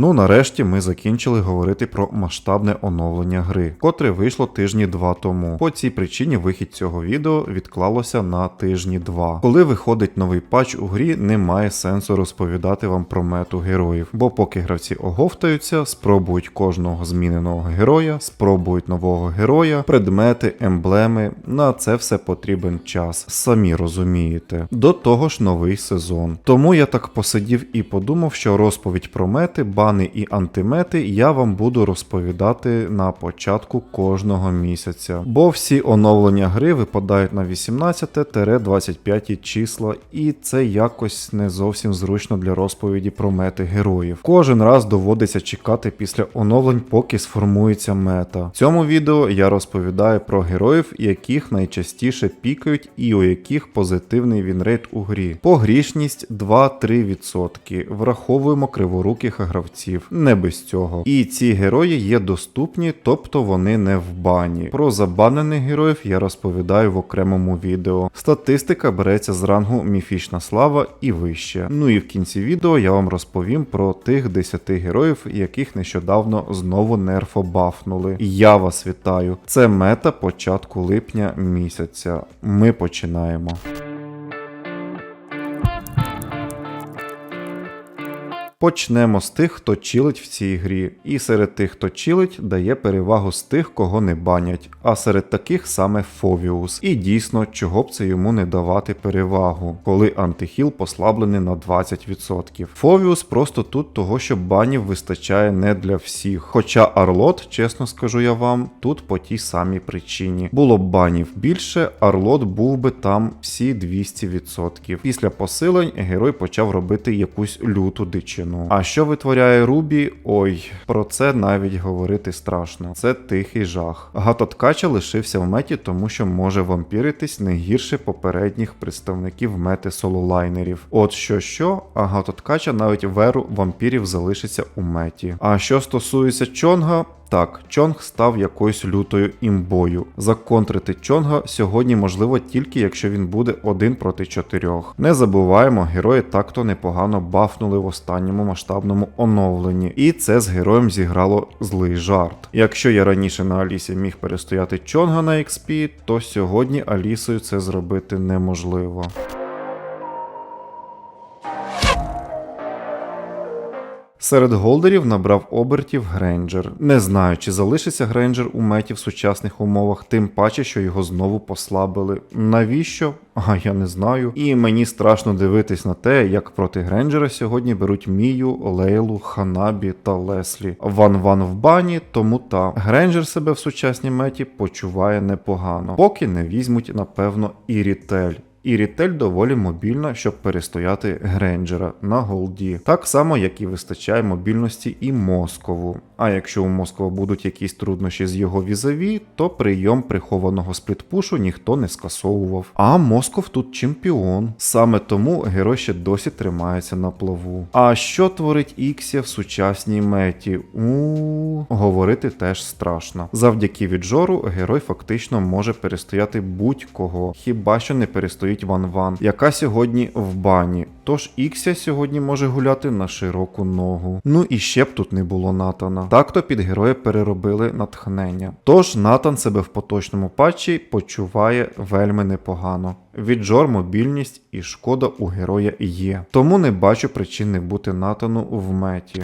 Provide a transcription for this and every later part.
Ну нарешті ми закінчили говорити про масштабне оновлення гри, котре вийшло тижні два тому. По цій причині вихід цього відео відклалося на тижні два. Коли виходить новий патч у грі, немає сенсу розповідати вам про мету героїв, бо поки гравці оговтаються, спробують кожного зміненого героя, спробують нового героя, предмети, емблеми. На це все потрібен час, самі розумієте. До того ж, новий сезон. Тому я так посидів і подумав, що розповідь про мети, бани і антимети я вам буду розповідати на початку кожного місяця. Бо всі оновлення гри випадають на 18-25 числа, і це якось не зовсім зручно для розповіді про мети героїв. Кожен раз доводиться чекати після оновлень, поки сформується мета. В цьому відео я розповідаю про героїв, яких найчастіше пікають і у яких позитивний вінрейт у грі. Погрішність 2-3%. Враховуємо криворуких гравців, не без цього. І ці герої є доступні, тобто вони не в бані. Про забанених героїв я розповідаю в окремому відео. Статистика береться з рангу міфічна слава і вище. Ну і в кінці відео я вам розповім про тих 10 героїв, яких нещодавно знову нерфобафнули. Я вас вітаю! Це мета початку липня місяця. Ми починаємо. Почнемо з тих, хто чилить в цій грі, і серед тих, хто чилить, дає перевагу з тих, кого не банять, а серед таких саме Фовіус. І дійсно, чого б це йому не давати перевагу, коли антихіл послаблений на 20%. Фовіус просто тут того, що банів вистачає не для всіх. Хоча Арлот, чесно скажу я вам, тут по тій самій причині. Було б банів більше, Арлот був би там всі 200%. Після посилень герой почав робити якусь люту дичину. А що витворяє Рубі? Ой, про це навіть говорити страшно. Це тихий жах. Гатоткача лишився в меті, тому що може вампіритись не гірше попередніх представників мети сололайнерів. От що що, а Гатоткача навіть веру вампірів залишиться у меті. А що стосується Чонга, так, Чонг став якоюсь лютою імбою. Законтрити Чонга сьогодні можливо тільки якщо він буде один проти чотирьох. Не забуваємо, герої так-то непогано бафнули в останньому масштабному оновленні, і це з героєм зіграло злий жарт. Якщо я раніше на Алісі міг перестояти Чонга на XP, то сьогодні Алісою це зробити неможливо. Серед голдерів набрав обертів Грейнджер. Не знаю, чи залишиться Грейнджер у меті в сучасних умовах, тим паче, що його знову послабили. Навіщо? А я не знаю. І мені страшно дивитись на те, як проти Грейнджера сьогодні беруть Мію, Лейлу, Ханабі та Леслі. Ван Ван в бані, тому та Грейнджер себе в сучасній меті почуває непогано, поки не візьмуть, напевно, і Рітель. І рітель доволі мобільна, щоб перестояти Грейнджера на голді, так само, як і вистачає мобільності і Москову. А якщо у Москва будуть якісь труднощі з його візаві, то прийом прихованого сплітпушу ніхто не скасовував. А Москов тут чемпіон. Саме тому герой ще досі тримається на плаву. А що творить Іксія в сучасній меті? У говорити теж страшно. Завдяки віджору герой фактично може перестояти будь-кого, хіба що не перестоїть Ван Ван, яка сьогодні в бані. Тож Ікся сьогодні може гуляти на широку ногу. Ну і ще б тут не було Натана. Так-то під героя переробили натхнення. Тож Натан себе в поточному патчі почуває вельми непогано. Віджор, мобільність і шкода у героя є. Тому не бачу причин не бути Натану в меті.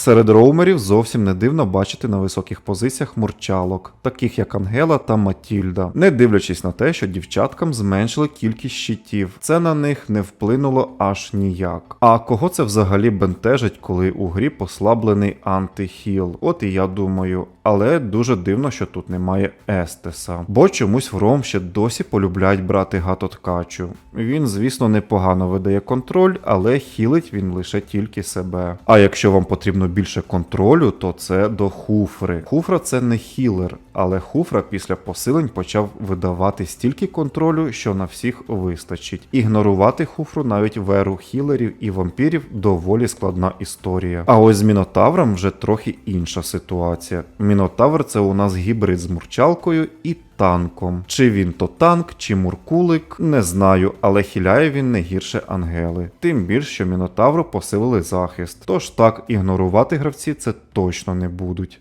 Серед роумерів зовсім не дивно бачити на високих позиціях мурчалок, таких як Ангела та Матільда, не дивлячись на те, що дівчаткам зменшили кількість щитів. Це на них не вплинуло аж ніяк. А кого це взагалі бентежить, коли у грі послаблений антихіл? От і я думаю. Але дуже дивно, що тут немає Естеса. Бо чомусь в Ром ще досі полюбляють брати гатоткачу. Він, звісно, непогано видає контроль, але хілить він лише тільки себе. А якщо вам потрібно більше контролю, то це до хуфри. Хуфра це не хілер, але Хуфра після посилень почав видавати стільки контролю, що на всіх вистачить. Ігнорувати Хуфру навіть в еру хілерів і вампірів доволі складна історія. А ось з Мінотавром вже трохи інша ситуація. Мінотавр це у нас гібрид з мурчалкою і танком. Чи він то танк, чи муркулик, не знаю, але хіляє він не гірше Ангели. Тим більш, що Мінотавру посилили захист. Тож так, ігнорувати гравці це точно не будуть.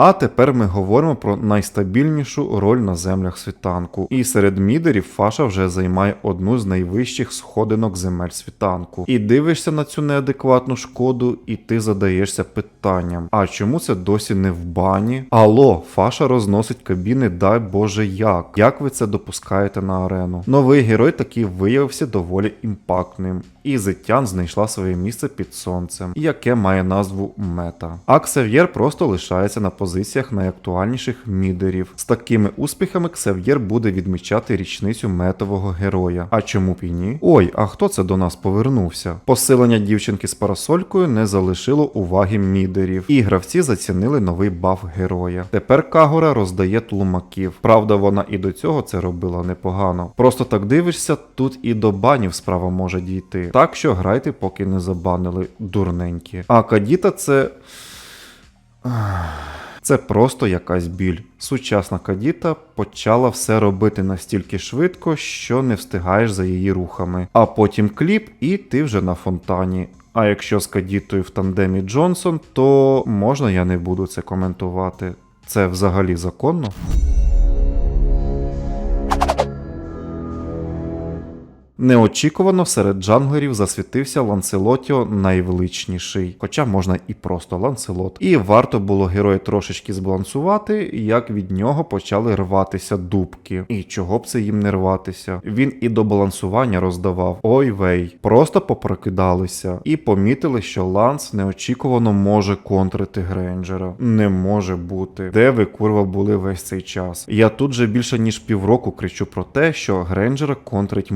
А тепер ми говоримо про найстабільнішу роль на землях світанку. І серед мідерів Фаша вже займає одну з найвищих сходинок земель світанку. І дивишся на цю неадекватну шкоду, і ти задаєшся питанням: а чому це досі не в бані? Алло, Фаша розносить кабіни, дай Боже як. Як ви це допускаєте на арену? Новий герой таки виявився доволі імпактним. І Зетян знайшла своє місце під сонцем, яке має назву Мета. А Ксав'єр просто лишається на позиціях найактуальніших мідерів. З такими успіхами Ксав'єр буде відмічати річницю метового героя. А чому б і ні? Ой, а хто це до нас повернувся? Посилення дівчинки з парасолькою не залишило уваги мідерів, і гравці зацінили новий баф героя. Тепер Кагора роздає тлумаків. Правда, вона і до цього це робила непогано. Просто так дивишся, тут і до банів справа може дійти. Так що грайте, поки не забанили дурненькі. А Кадіта це. Це просто якась біль. Сучасна Кадіта почала все робити настільки швидко, що не встигаєш за її рухами. А потім кліп, і ти вже на фонтані. А якщо з Кадітою в тандемі Джонсон, то можна я не буду це коментувати. Це взагалі законно? Неочікувано серед джанглерів засвітився Ланселотіо найвеличніший, хоча можна і просто Ланселот. І варто було героя трошечки збалансувати, як від нього почали рватися дубки. І чого б це їм не рватися? Він і до балансування роздавав. Ой вей, просто попрокидалися і помітили, що Ланс неочікувано може контрити Грейнджера. Не може бути. Де ви курва були весь цей час? Я тут же більше ніж півроку кричу про те, що Грейнджера контрить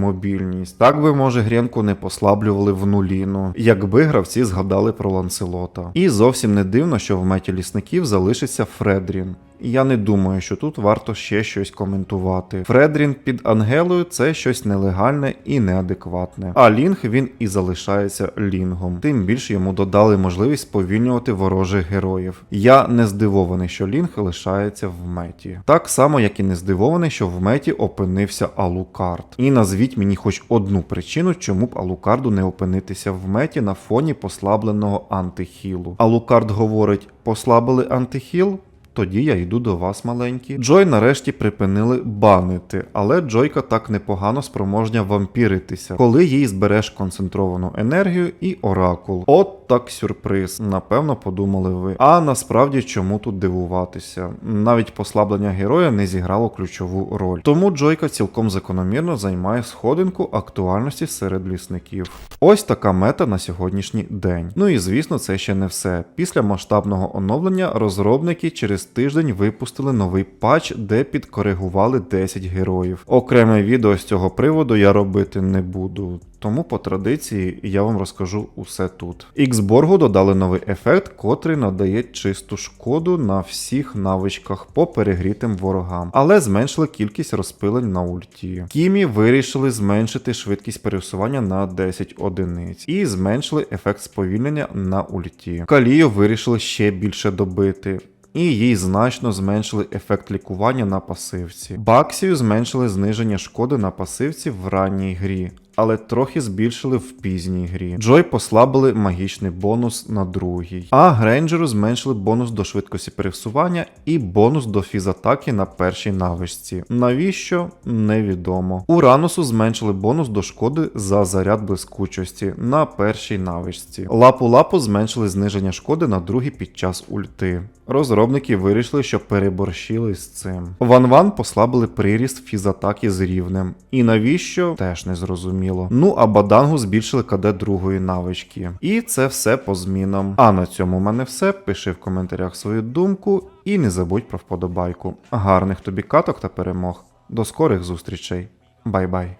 мобільність. Так би, може, Гренку не послаблювали в нуліну, якби гравці згадали про Ланселота. І зовсім не дивно, що в меті лісників залишиться Фредрін. Я не думаю, що тут варто ще щось коментувати. Фредрін під Ангелою це щось нелегальне і неадекватне. А Лінг він і залишається лінгом. Тим більше йому додали можливість сповільнювати ворожих героїв. Я не здивований, що Лінг лишається в меті. Так само, як і не здивований, що в меті опинився Алукард. І назвіть мені хоч одну причину, чому б Алукарду не опинитися в меті на фоні послабленого антихілу. Алукард говорить: послабили антихіл? Тоді я йду до вас, маленькі. Джой нарешті припинили банити, але Джойка так непогано спроможня вампіритися, коли їй збереш концентровану енергію і оракул. От так сюрприз, напевно, подумали ви. А насправді чому тут дивуватися? Навіть послаблення героя не зіграло ключову роль. Тому Джойка цілком закономірно займає сходинку актуальності серед лісників. Ось така мета на сьогоднішній день. Ну і звісно, це ще не все. Після масштабного оновлення розробники через тиждень випустили новий патч, де підкоригували 10 героїв. Окреме відео з цього приводу я робити не буду. Тому по традиції я вам розкажу усе тут. Xborg додали новий ефект, котрий надає чисту шкоду на всіх навичках по перегрітим ворогам, але зменшили кількість розпилень на ульті. Кімі вирішили зменшити швидкість пересування на 10 одиниць і зменшили ефект сповільнення на ульті. Калію вирішили ще більше добити. І їй значно зменшили ефект лікування на пасивці. Баксію зменшили зниження шкоди на пасивці в ранній грі, але трохи збільшили в пізній грі. Джой послабили магічний бонус на другій. А Грейнджеру зменшили бонус до швидкості пересування і бонус до фізатаки на першій навичці. Навіщо? Невідомо. Уранусу зменшили бонус до шкоди за заряд блискучості на першій навичці. Лапу лапу зменшили зниження шкоди на другій під час ульти. Розробники вирішили, що переборщили з цим. Ван-Ван послабили приріст фізатаки з рівнем. І навіщо? Теж не зрозуміло. Ну а бадангу збільшили КД другої навички. І це все по змінам. А на цьому в мене все. Пиши в коментарях свою думку і не забудь про вподобайку. Гарних тобі каток та перемог. До скорих зустрічей. Бай-бай.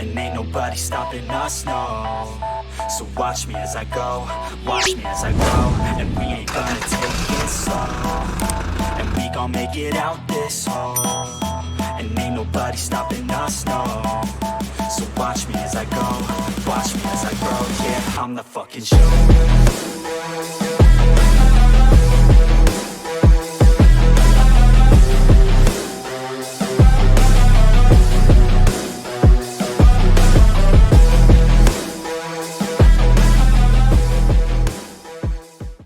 And ain't nobody stopping us, no So watch me as I go, watch me as I grow And we ain't gonna take it slow. And we gon' make it out this hole. And ain't nobody stopping us, no. So watch me as I go, watch me as I grow Yeah, I'm the fucking show